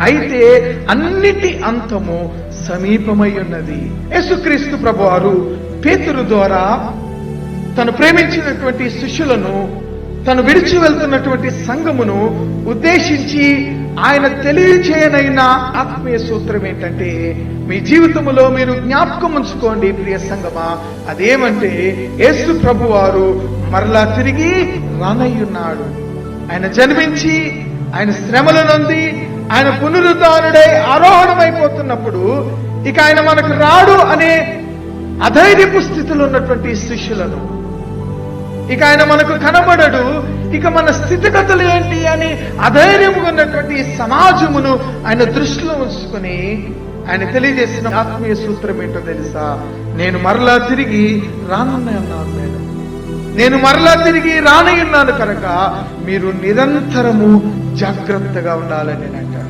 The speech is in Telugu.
అయితే అన్నిటి అంతము సమీపమై ఉన్నది. యేసుక్రీస్తు ప్రభువారు పేతురు ద్వారా తను ప్రేమించినటువంటి శిష్యులను తను విడిచి వెళ్తున్నటువంటి సంఘమును ఉద్దేశించి ఆయన తెలియచేయనైన ఆత్మీయ సూత్రం ఏంటంటే మీ జీవితంలో మీరు జ్ఞాపకం ఉంచుకోండి ప్రియ సంగమా. అదేమంటే యేసు ప్రభు వారు మరలా తిరిగి రానయ్యున్నాడు. ఆయన జన్మించి ఆయన శ్రమలనుంది ఆయన పునరుద్ధానుడై ఆరోహణమైపోతున్నప్పుడు ఇక ఆయన మనకు రాడు అనే అధైర్యపు స్థితిలో ఉన్నటువంటి శిష్యులను. ఇక ఆయన మనకు కనబడడు ఇక మన స్థితిగతులు ఏంటి అని అధైర్యంగా ఉన్నటువంటి సమాజమును ఆయన దృష్టిలో ఉంచుకొని ఆయన తెలియజేసిన ఆత్మీయ సూత్రం ఏంటో తెలుసా? నేను మరలా తిరిగి రానున్నాను నేను నేను మరలా తిరిగి రానయ్యున్నాను కనుక మీరు నిరంతరము జాగ్రత్తగా ఉండాలని నేను